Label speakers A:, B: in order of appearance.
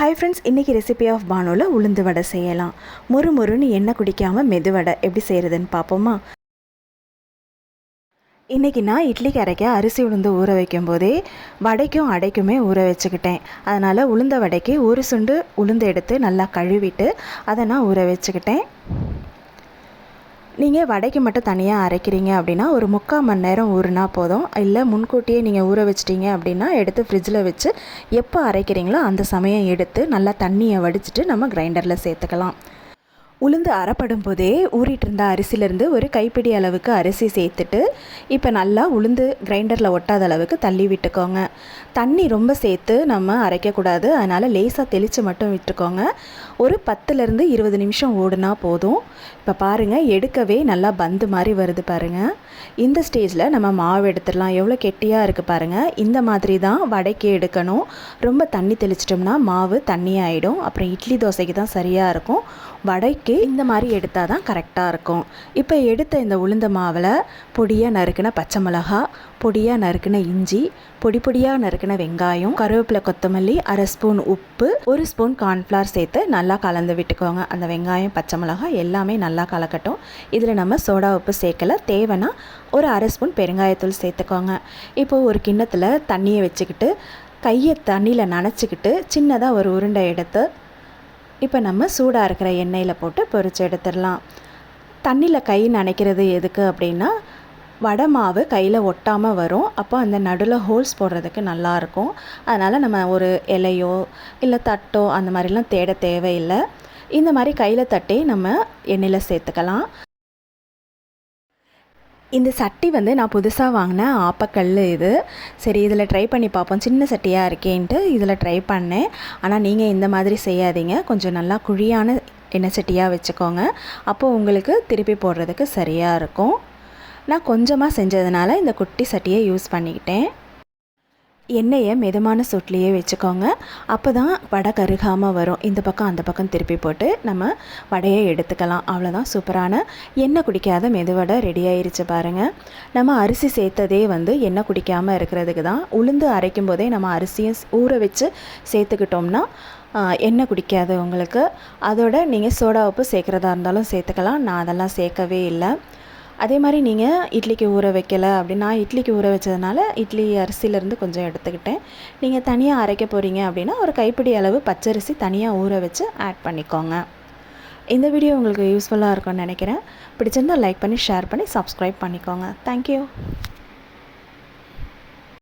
A: Hi friends இன்றைக்கி recipe of பானோவில் உளுந்து வடை செய்யலாம். மொறு மொறுன்னு எண்ணெய் குடிக்காமல் மெதுவடை எப்படி செய்கிறதுன்னு பார்ப்போமா? இன்றைக்கி நான் இட்லிக்கு அரைக்க அரிசி உளுந்து ஊற வைக்கும் போதே வடைக்கும் அடைக்குமே ஊற வச்சுக்கிட்டேன். அதனால் உளுந்த வடைக்கு ஒரு சுண்டு உளுந்து எடுத்து நல்லா கழுவிட்டு அதை நான் ஊற வச்சுக்கிட்டேன். நீங்கள் வடைக்கு மட்டும் தனியாக அரைக்கிறீங்க அப்படின்னா ஒரு முக்கால் மணி நேரம் ஊறுனா போதும். இல்லை முன்கூட்டியே நீங்கள் ஊற வச்சிட்டிங்க அப்படின்னா எடுத்து ஃப்ரிட்ஜில் வச்சு எப்போ அரைக்கிறீங்களோ அந்த சமயம் எடுத்து நல்லா தண்ணியை வடிச்சிட்டு நம்ம கிரைண்டரில் சேர்த்துக்கலாம். உளுந்து அறப்படும் போதே ஊறிட்டு இருந்த அரிசியிலேருந்து ஒரு கைப்பிடி அளவுக்கு அரிசி சேர்த்துட்டு இப்போ நல்லா உளுந்து கிரைண்டரில் ஒட்டாத அளவுக்கு தள்ளி விட்டுக்கோங்க. தண்ணி ரொம்ப சேர்த்து நம்ம அரைக்கக்கூடாது. அதனால் லேசாக தெளித்து மட்டும் விட்டுக்கோங்க. ஒரு பத்துலேருந்து இருபது நிமிஷம் ஓடுனா போதும். இப்போ பாருங்கள் எடுக்கவே நல்லா பந்து மாதிரி வருது பாருங்கள் இந்த ஸ்டேஜில் நம்ம மாவு எடுத்துடலாம். எவ்வளோ கெட்டியாக இருக்குது பாருங்கள் இந்த மாதிரி தான் வடைக்கு எடுக்கணும். ரொம்ப தண்ணி தெளிச்சிட்டோம்னா மாவு தண்ணி ஆகிடும் அப்புறம் இட்லி தோசைக்கு தான் சரியாக இருக்கும். வடைக்கு இந்த மாதிரி எடுத்தால் தான் கரெக்டாக இருக்கும். இப்போ எடுத்த இந்த உளுந்த மாவில் பொடியாக நறுக்கின பச்சை மிளகா பொடியாக நறுக்கின இஞ்சி பொடி பொடியாக நறுக்கின வெங்காயம் கருவேப்பிலை கொத்தமல்லி அரை ஸ்பூன் உப்பு ஒரு ஸ்பூன் கார்ன்ஃப்ளவர் சேர்த்து நல்லா கலந்து விட்டுக்கோங்க. அந்த வெங்காயம் பச்சை மிளகாய் எல்லாமே நல்லா கலக்கட்டும். இதில் நம்ம சோடா உப்பு சேர்க்கல. தேவைன்னா ஒரு அரை ஸ்பூன் பெருங்காயத்தூள் சேர்த்துக்கோங்க. இப்போது ஒரு கிண்ணத்தில் தண்ணியை வச்சுக்கிட்டு கையை தண்ணியில் நனச்சிக்கிட்டு சின்னதாக ஒரு உருண்டை எடுத்து இப்போ நம்ம சூடாக இருக்கிற எண்ணெயில் போட்டு பொரித்து எடுத்துடலாம். தண்ணியில் கை நனைக்கிறது எதுக்கு அப்படின்னா வடை மாவு கையில் ஒட்டாமல் வரும். அப்போ அந்த நடுவில் ஹோல்ஸ் போடுறதுக்கு நல்லாயிருக்கும் அதனால் நம்ம ஒரு இலையோ இல்லை தட்டோ அந்த மாதிரிலாம் தேட தேவையில்லை. இந்த மாதிரி கையில் தட்டி நம்ம எண்ணெயில் சேர்த்துக்கலாம். இந்த சட்டி வந்து நான் புதுசாக வாங்கின ஆப்பக்கல் இது. சரி இதில் ட்ரை பண்ணி பார்ப்போம். சின்ன சட்டியாக இருக்கேன்ட்டு இதில் ட்ரை பண்ணேன். ஆனால் நீங்கள் இந்த மாதிரி செய்யாதீங்க. கொஞ்சம் நல்லா குழியான எண்ணெய் சட்டியாக வச்சுக்கோங்க. அப்போது உங்களுக்கு திருப்பி போடுறதுக்கு சரியாக இருக்கும். நான் கொஞ்சமாக செஞ்சதுனால இந்த குட்டி சட்டியை யூஸ் பண்ணிக்கிட்டேன். எண்ணெயை மிதமான சூட்லேயே வச்சுக்கோங்க. அப்போ தான் வடை கருகாமல் வரும். இந்த பக்கம் அந்த பக்கம் திருப்பி போட்டு நம்ம வடையை எடுத்துக்கலாம். அவ்வளோதான் சூப்பரான எண்ணெய் குடிக்காத மெதுவடை ரெடி ஆயிருச்சு பாருங்கள் நம்ம அரிசி சேர்த்ததே வந்து எண்ணெய் குடிக்காமல் இருக்கிறதுக்கு தான். உளுந்து அரைக்கும் போதே நம்ம அரிசியும் ஊற வச்சு சேர்த்துக்கிட்டோம்னா எண்ணெய் குடிக்காது உங்களுக்கு. அதோட நீங்கள் சோடா உப்பு சேர்க்குறதா இருந்தாலும் சேர்த்துக்கலாம். நான் அதெல்லாம் சேர்க்கவே இல்லை. அதே மாதிரி நீங்கள் இட்லிக்கு ஊற வைக்கலை அப்படின்னா இட்லிக்கு ஊற வச்சதுனால இட்லி அரிசியிலேருந்து கொஞ்சம் எடுத்துக்கிட்டேன். நீங்கள் தனியாக அரைக்க போகிறீங்க அப்படின்னா ஒரு கைப்பிடி அளவு பச்சரிசி தனியாக ஊற வச்சு ஆட் பண்ணிக்கோங்க. இந்த வீடியோ உங்களுக்கு யூஸ்ஃபுல்லாக இருக்கும்னு நினைக்கிறேன். பிடிச்சிருந்தால் லைக் பண்ணி ஷேர் பண்ணி சப்ஸ்கிரைப் பண்ணிக்கோங்க. தேங்க்யூ